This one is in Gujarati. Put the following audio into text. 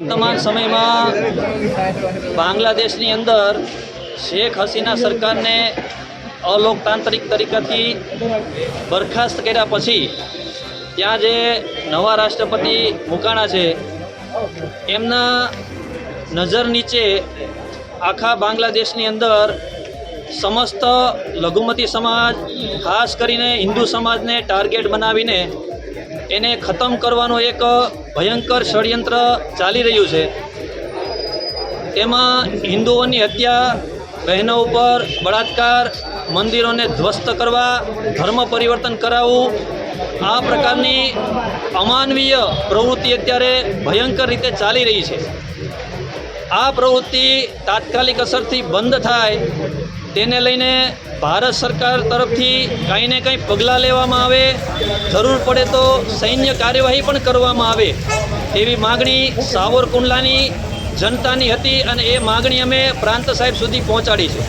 વર્તમાન સમયમાં બાંગ્લાદેશની અંદર શેખ હસીના સરકારને અલોકતાંત્રિક તરીકેથી બરખાસ્ત કર્યા પછી ત્યાં જે નવા રાષ્ટ્રપતિ મુકાણા છે, એમના નજર નીચે આખા બાંગ્લાદેશની અંદર સમસ્ત લઘુમતી સમાજ, ખાસ કરીને હિન્દુ સમાજને ટાર્ગેટ બનાવીને એને ખતમ કરવાનો એક ભયંકર ષડયંત્ર ચાલી રહ્યું છે. તેમાં હિન્દુઓની હત્યા, બહેનો ઉપર બળાત્કાર, મંદિરોને ધ્વસ્ત કરવા, ધર્મ પરિવર્તન કરાવવું, આ પ્રકારની અમાનવીય પ્રવૃત્તિ અત્યારે ભયંકર રીતે ચાલી રહી છે. આ પ્રવૃત્તિ તાત્કાલિક અસરથી બંધ થાય, તેને લઈને ભારત સરકાર તરફથી કાંઈ ને કંઈ પગલાં લેવામાં આવે, જરૂર પડે તો સૈન્ય કાર્યવાહી પણ કરવામાં આવે એવી માગણી સાવરકુંડલાની જનતાની હતી અને એ માગણી અમે પ્રાંત સાહેબ સુધી પહોંચાડી છે.